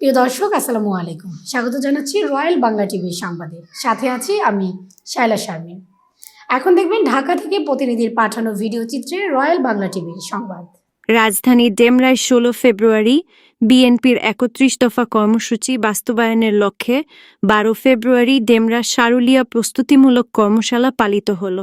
প্রিয় দর্শক, আসসালামু আলাইকুম। স্বাগত জানাচ্ছি রয়্যাল বাংলা টিভির সংবাদে। সাথে আছি আমি শায়লা শারমিন। এখন দেখবেন ঢাকা থেকে প্রতিনিধির পাঠানো ভিডিও চিত্রে রয়্যাল বাংলা টিভির সংবাদ। রাজধানী ডেমরায় ষোলো ফেব্রুয়ারি, বিএনপির একত্রিশ দফা কর্মসূচি বাস্তবায়নের লক্ষ্যে বারো ফেব্রুয়ারি ডেমরা সারুলিয়া প্রস্তুতিমূলক কর্মশালা পালিত হল।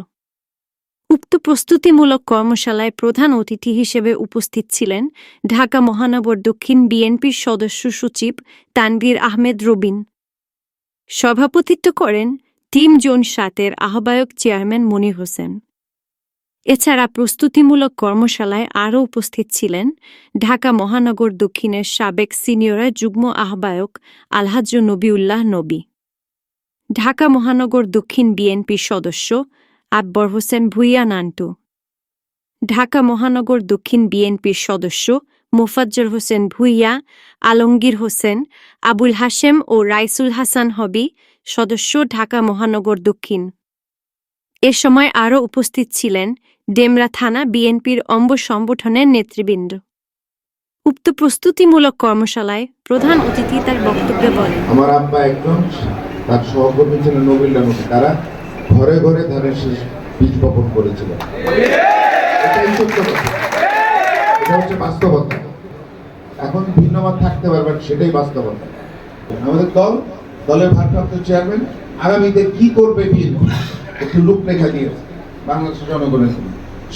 উক্ত প্রস্তুতিমূলক কর্মশালায় প্রধান অতিথি হিসেবে উপস্থিত ছিলেন ঢাকা মহানগর দক্ষিণ বিএনপির সদস্য সচিব তানভীর আহমেদ রবিন। সভাপতিত্ব করেন টিম জোন সাতের আহ্বায়ক চেয়ারম্যান মনির হোসেন। এছাড়া প্রস্তুতিমূলক কর্মশালায় আরও উপস্থিত ছিলেন ঢাকা মহানগর দক্ষিণের সাবেক সিনিয়র যুগ্ম আহ্বায়ক আলহাজ নবিউল্লাহ নবী। ঢাকা মহানগর দক্ষিণ বিএনপির সদস্য আকবর হোসেন ভুইয়া নান্টু। ঢাকা মহানগর দক্ষিণ বিএনপির সদস্য মোফাজ্জল হোসেন ভুইয়া, আলমগীর হোসেন, আবুল হাশেম ও রাইসুল হাসান হবি সদস্য ঢাকা মহানগর দক্ষিণ। এ সময় আরও উপস্থিত ছিলেন ডেমরা থানা বিএনপির অম্ব সংগঠনের নেতৃবৃন্দ। উক্ত প্রস্তুতিমূলক কর্মশালায় প্রধান অতিথি তার বক্তব্যে বলেন, আমার আব্বা একজন, তার সহকর্মী ছিলেন নবীল্লা নবী তারা ঘরে ঘরে ধানের শীষ বীজ বপন করেছিলেন। এটাই এটা হচ্ছে বাস্তবতা। এখন ভিন্ন মত থাকতে পারবেন সেটাই বাস্তবতা। আমাদের দল, দলের ভারপ্রাপ্ত চেয়ারম্যান আগামীতে কি করবে বিএনপি একটু রূপরেখা দিয়েছে বাংলাদেশের জনগণের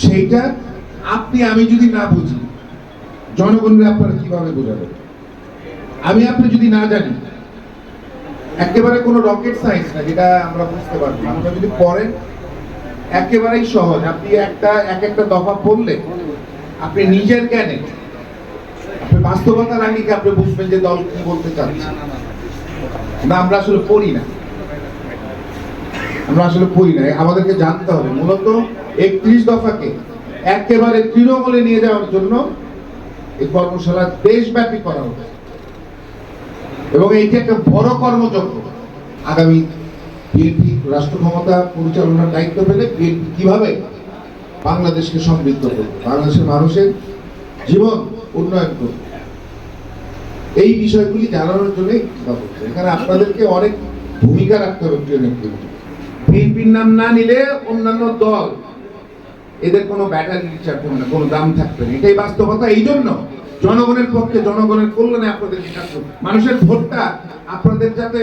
সেইটা আপনি, আমি যদি না বুঝি, জনগণের আপনারা কীভাবে বোঝাবেন? আমি আপনি যদি না জানি একেবারে কোনো রকেট সায়েন্স না, যেটা আমরা বুঝতে পারব আমরা যদি পড়েন, একেবারেই সহজ। আপনি একটা, এক একটা দফা পড়লে আপনি নিজের জ্ঞানে, আপনি বাস্তবতার আগে আপনি বুঝবেন যে দল কি বলতে চাচ্ছে। না, আমরা আসলে পড়ি না। আমরা আসলে পড়ি না। আমাদেরকে জানতে হবে। মূলত একত্রিশ দফাকে একেবারে তৃণমূলে নিয়ে যাওয়ার জন্য এই কর্মশালা দেশব্যাপী করা হচ্ছে। এবং এইটি একটা বড় কর্মযজ্ঞ। আগামী বিএনপি রাষ্ট্র ক্ষমতা পরিচালনার দায়িত্ব পেলে বিএনপি কীভাবে বাংলাদেশকে সমৃদ্ধ করবে, বাংলাদেশের মানুষের জীবন উন্নয়ন করবে, এই বিষয়গুলি জানানোর জন্য এখানে আপনাদেরকে অনেক ভূমিকা রাখতে হবে, প্রিয় বিএনপির নাম না নিলে অন্যান্য দল, এদের কোনো ব্যাটারি রিচার্জ হবে না, কোনো দাম থাকবে না। এটাই বাস্তবতা এই জন্য জনগণের পক্ষে, জনগণের কল্যাণে আপনাদের মানুষের ভোটটা আপনাদের যাতে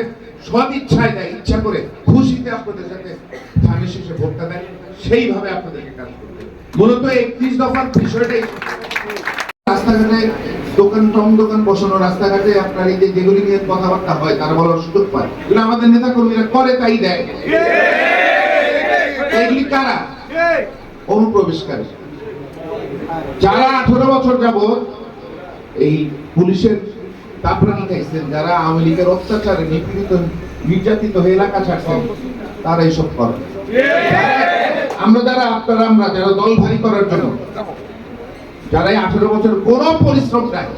সদ ইচ্ছায় দেয়, ইচ্ছা করে, খুশিতে আপনাদের যাতে ধানের শেষে ভোটটা দেয়, সেইভাবে আপনাদেরকে কাজ করবে মূলত একত্রিশ দফার বিষয়টাই রাস্তাঘাটে দোকান টং দোকান বসানো, রাস্তাঘাটে আপনার এই যেগুলি নিয়ে কথাবার্তা হয়, তারা বলার সুযোগ পায়। এগুলো আমাদের নেতা কর্মীরা করে তাই দেয়। এগুলি কারা? অনুপ্রবেশকারী। যারা আঠারো বছর যাবত এই পুলিশের দাপরানি খাইছেন যারা আওয়ামী লীগের অত্যাচারে নিপীড়িত, নির্যাতিত হয়ে এলাকা ছাড়ছেন তারা এইসব আমরা যারা, আপনারা, আমরা যারা দল ভারী করার জন্য যারা এই আঠারো বছর কোন পরিশ্রম নাই,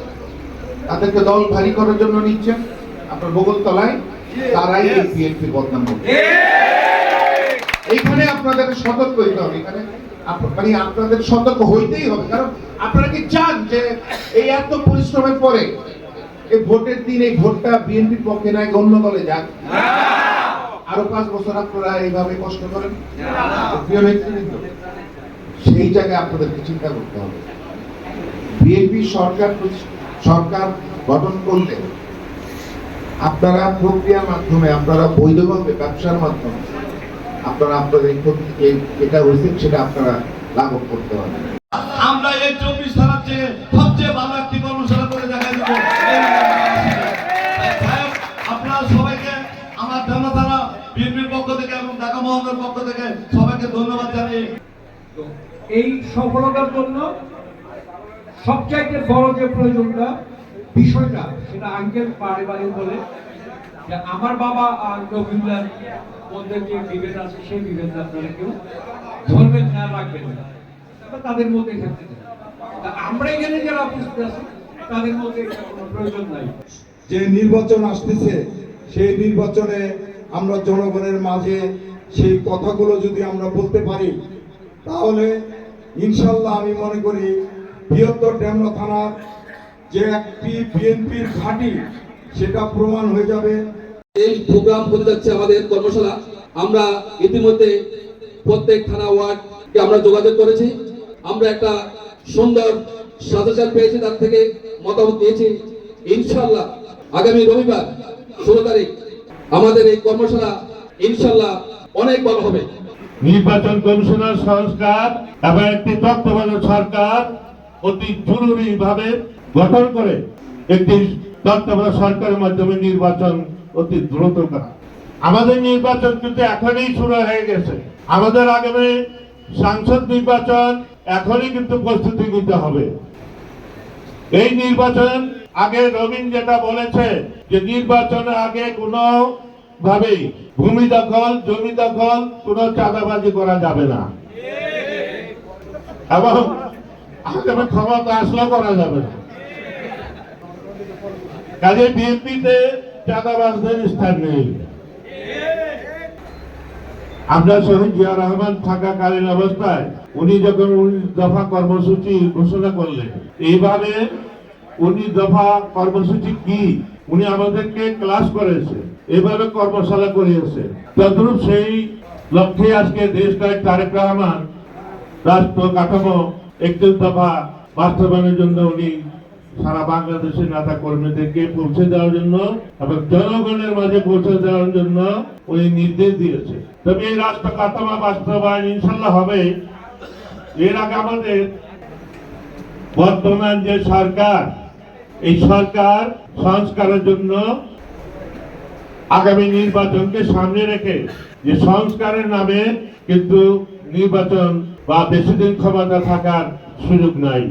তাদেরকে দল ভারী করার জন্য নিচ্ছেন, আপনার বগল তলায় তারাই এই বিএনপির বদনাম এইখানে আপনাদের সতর্ক হইতে হবে, এখানে মানে আপনাদের সতর্ক হইতেই হবে, কারণ আপনারা কি চান যে এই এত পরিশ্রমের পরে এই ভোটের দিন, এই ভোটটা পক্ষে নাই, অন্য দলে যাক। আরও পাঁচ বছর আপনারা এইভাবে কষ্ট করেন? সেই জায়গায় আপনাদেরকে চিন্তা করতে হবে। বিএনপি সরকার সরকার গঠন করলে আপনারা প্রক্রিয়ার মাধ্যমে, আপনারা বৈধভাবে ব্যবসার মাধ্যমে, আপনারা আপনাদের এই যেটা হয়েছে, সেটা আপনারা লাঘব করতে পারবেন। আমরা এই চব্বিশ সবচেয়ে ভালো এই সফলতার জন্য সবচাইতে বড় যে প্রয়োজনটা, বিষয়টা, সেটা আঙ্কেল বারে বারে বলে যে আমার বাবা আর মধ্যে যে বিভেদ আছে, সেই বিভেদ আপনারা কেউ ধরবেন না রাখবেন না। তাদের মধ্যে থাকতে আমরা এখানে যারা উপস্থিত আছি তাদের মধ্যে কোনো প্রয়োজন নাই। যে নির্বাচন আসতেছে সেই নির্বাচনে আমরা জনগণের মাঝে সেই কথাগুলো যদি আমরা বলতে পারি তাহলে ইনশাল্লাহ আমি মনে করি বৃহত্তর ডেমরা থানার যে একটি বিএনপির ঘাঁটি সেটা প্রমাণ হয়ে যাবে। এই প্রোগ্রাম হতে যাচ্ছে আমাদের কর্মশালা। আমরা ইতিমধ্যে প্রত্যেক থানা ওয়ার্ডকে আমরা যোগাযোগ করেছি। আমরা একটা সুন্দর সাজেশন পেয়েছি তার থেকে মতামত নিয়েছি। ইনশাল্লাহ আগামী রবিবার ষোলো তারিখ আমাদের এই কর্মশালা ইনশাল্লাহ অনেক ভালো হবে। নির্বাচন কমিশনার সংস্কার এবং একটি তত্ত্বাবধায়ক সরকার অতি জরুরি ভাবে গঠন করে একটি তত্ত্বাবধায়ক সরকারের মাধ্যমে নির্বাচন অতি দ্রুত করা। আমাদের নির্বাচন কিন্তু এখনই শুরু হয়ে গেছে। আমাদের আগামী সাংসদ নির্বাচন এখনই কিন্তু প্রস্তুতি নিতে হবে। এই নির্বাচন আগে রবীন যেটা বলেছে যে নির্বাচনের আগে কোনো ভাবে ভূমি দখল, জমি দখল কোনো চাঁদাবাজি করা যাবে না। এবং আগামী ক্ষমতা আসলেও করা যাবে না। কাজে বিএনপিতে চাঁদাবাজদের স্থান নেই। আমরা শহীদ জিয়া রহমান থাকাকালীন অবস্থায় উনি যখন উনিশ দফা কর্মসূচি ঘোষণা করলেন, এইভাবে উনিশ দফা কর্মসূচি কি? উনি আমাদেরকে ক্লাস করেছে এভাবে কর্মশালা করিয়েছে। তদ্রুপ সেই লক্ষ্যে আজকে দেশ নায়ক তারেক রহমান রাষ্ট্র কাঠামো একত্রিশ দফা বাস্তবায়নের জন্য উনি সারা বাংলাদেশের নেতা কর্মীদেরকে পৌঁছে দেওয়ার জন্য এবং জনগণের মাঝে পৌঁছে দেওয়ার জন্য উনি নির্দেশ দিয়েছে। তবে এই রাষ্ট্র কাঠামো বাস্তবায়ন ইনশাল্লাহ হবে। এর আগে আমাদের বর্তমান যে সরকার, এই সরকার সংস্কারের জন্য আগামী নির্বাচনকে সামনে রেখে যে সংস্কারের নামে কিন্তু নির্বাচন বা বেশি দিন ক্ষমতা থাকার সুযোগ নাই।